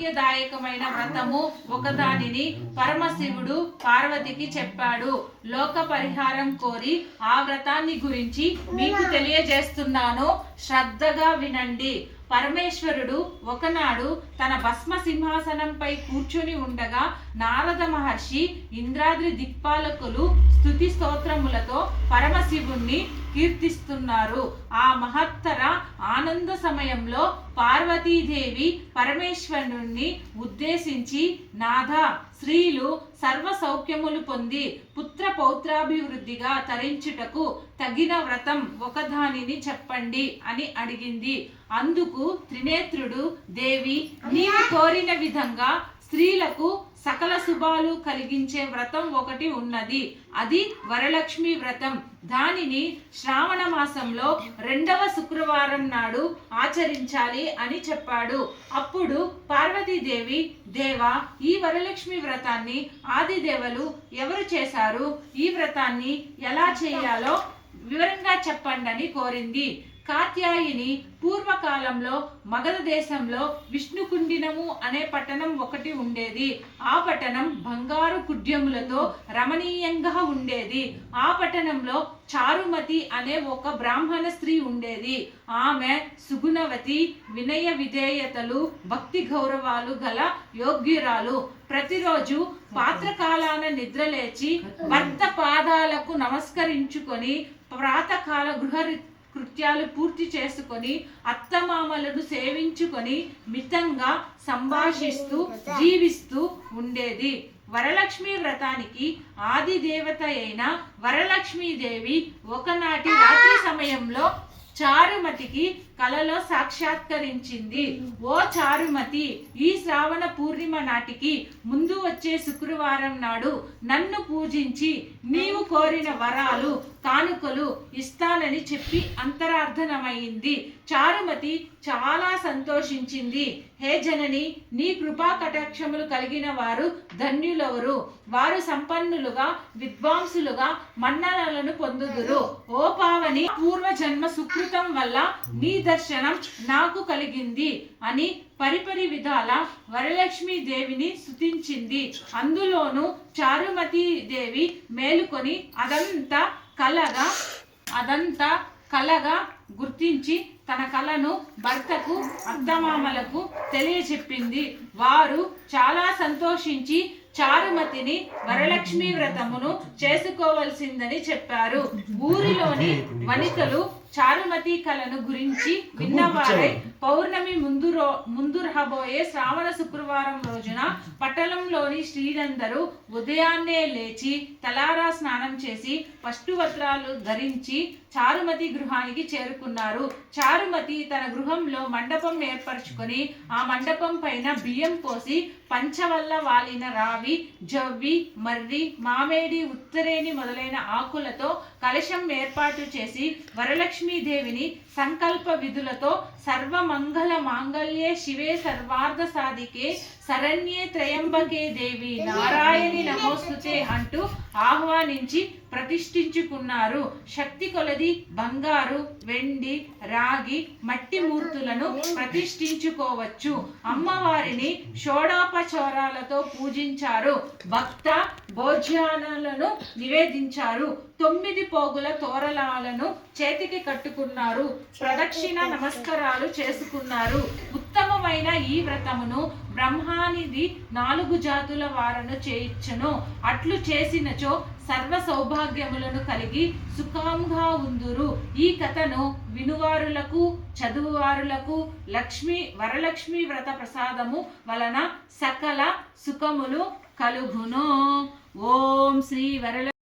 ఆరోగ్యదాయకమైన వ్రతము ఒకదానిని పరమశివుడు పార్వతికి చెప్పాడు. లోక పరిహారం కోరి ఆ వ్రతాన్ని గురించి మీకు తెలియజేస్తున్నాను. శ్రద్ధగా వినండి. పరమేశ్వరుడు ఒకనాడు తన భస్మ సింహాసనంపై కూర్చుని ఉండగా నారద మహర్షి ఇంద్రాద్రి దిక్పాలకులు స్తుతి స్తోత్రములతో పరమశివుణ్ణి కీర్తిస్తున్నారు. ఆ మహత్తర ఆనంద సమయంలో పార్వతీదేవి పరమేశ్వరుణ్ణి ఉద్దేశించి నాథ స్త్రీలు సర్వ సౌఖ్యములు పొంది పుత్ర పౌత్రాభివృద్ధిగా తరించుటకు తగిన వ్రతం ఒకదానిని చెప్పండి అని అడిగింది. అందుకు త్రినేత్రుడు దేవి నీవు కోరిన విధంగా స్త్రీలకు సకల శుభాలు కలిగించే వ్రతం ఒకటి ఉన్నది. అది వరలక్ష్మి వ్రతం. దానిని శ్రావణ మాసంలో రెండవ శుక్రవారం నాడు ఆచరించాలి అని చెప్పాడు. అప్పుడు పార్వతీదేవి దేవా ఈ వరలక్ష్మి వ్రతాన్ని ఆదిదేవలు ఎవరు చేశారు? ఈ వ్రతాన్ని ఎలా చేయాలో వివరంగా చెప్పండి అని కోరింది. కాత్యాయిని పూర్వకాలంలో మగధ దేశంలో విష్ణుకుండినము అనే పట్టణం ఒకటి ఉండేది. ఆ పట్టణం బంగారు కుడ్యములతో రమణీయంగా ఉండేది. ఆ పట్టణంలో చారుమతి అనే ఒక బ్రాహ్మణ స్త్రీ ఉండేది. ఆమె సుగుణవతి వినయ విధేయతలు భక్తి గౌరవాలు గల యోగ్యురాలు. ప్రతిరోజు పాత్రకాలాన నిద్రలేచి భర్త పాదాలకు నమస్కరించుకొని ప్రాతకాల గృహ కృత్యాలు పూర్తి చేసుకొని అత్తమామలను సేవించుకొని మితంగా సంభాషిస్తూ జీవిస్తూ ఉండేది. వరలక్ష్మి వ్రతానికి ఆది దేవత అయిన వరలక్ష్మీదేవి ఒకనాటి రాత్రి సమయంలో చారుమతికి కలలో సాక్షాత్కరించింది. ఓ చారుమతి ఈ శ్రావణ పూర్ణిమ నాటికి ముందు వచ్చే శుక్రవారం నాడు నన్ను పూజించి నీవు కోరిన వరాలు కానుకలు ఇస్తానని చెప్పి అంతరార్థనమైంది. చారుమతి చాలా సంతోషించింది. హే జనని నీ కృపా కటాక్షములు కలిగిన వారు ధన్యులవరు. వారు సంపన్నులుగా విద్వాంసులుగా మన్ననలను పొందుదురు. ఓ పావని పూర్వ జన్మ సుకృతం వల్ల నీ దర్శనం నాకు కలిగింది అని పరిపరి విధాల వరలక్ష్మి దేవిని స్తుతించింది. అందులోను చారుమతి దేవి మేలుకొని అదంతా కలగా అదంతా కలగా గుర్తించి తన కళను భర్తకు అత్తమామలకు తెలియచెప్పింది. వారు చాలా సంతోషించి చారుమతిని వరలక్ష్మి వ్రతమును చేసుకోవలసిందని చెప్పారు. ఊరిలోని వనితలు చారుమతి కళను గురించి విన్నవారై. పౌర్ణమి ముందు రో ముందు రాబోయే శ్రావణ శుక్రవారం రోజున పట్టణంలోని స్త్రీలందరూ ఉదయాన్నే లేచి తలారా స్నానం చేసి పట్టు వస్త్రాలు ధరించి చారుమతి గృహానికి చేరుకున్నారు. చారుమతి తన గృహంలో మండపం ఏర్పరచుకొని ఆ మండపం పైన బియ్యం పోసి పంచవల్ల వాలిన రావి జవ్వి మర్రి మామేడి ఉత్తరేని మొదలైన ఆకులతో కలశం ఏర్పాటు చేసి లక్ష్మీదేవిని సంకల్ప విధులతో సర్వమంగళ మాంగళ్యే శివే సర్వార్థ సాధికే శరణ్యే త్రయంబకే దేవి నారాయణి నమోస్తుతే అంటూ ఆహ్వానించి ప్రతిష్ఠించుకున్నారు. శక్తి కొలది బంగారు వెండి రాగి మట్టి మూర్తులను ప్రతిష్ఠించుకోవచ్చు. అమ్మవారిని షోడాపచోరాలతో పూజించారు. భక్త భోజనాలను నివేదించారు. తొమ్మిది పోగుల తోరలాలను చేతికి కట్టుకున్నారు. ప్రదక్షిణ నమస్కారాలు చేసుకున్నారు. ఉత్తమమైన ఈ వ్రతమును బ్రహ్మానిది నాలుగు జాతుల వారను చేయించును. అట్లు చేసినచో సర్వ సౌభాగ్యములను కలిగి సుఖంగా ఉందురు. ఈ కథను వినువారులకు చదువువారులకు లక్ష్మి వరలక్ష్మి వ్రత ప్రసాదము వలన సకల సుఖములు కలుగును. ఓం శ్రీ వరల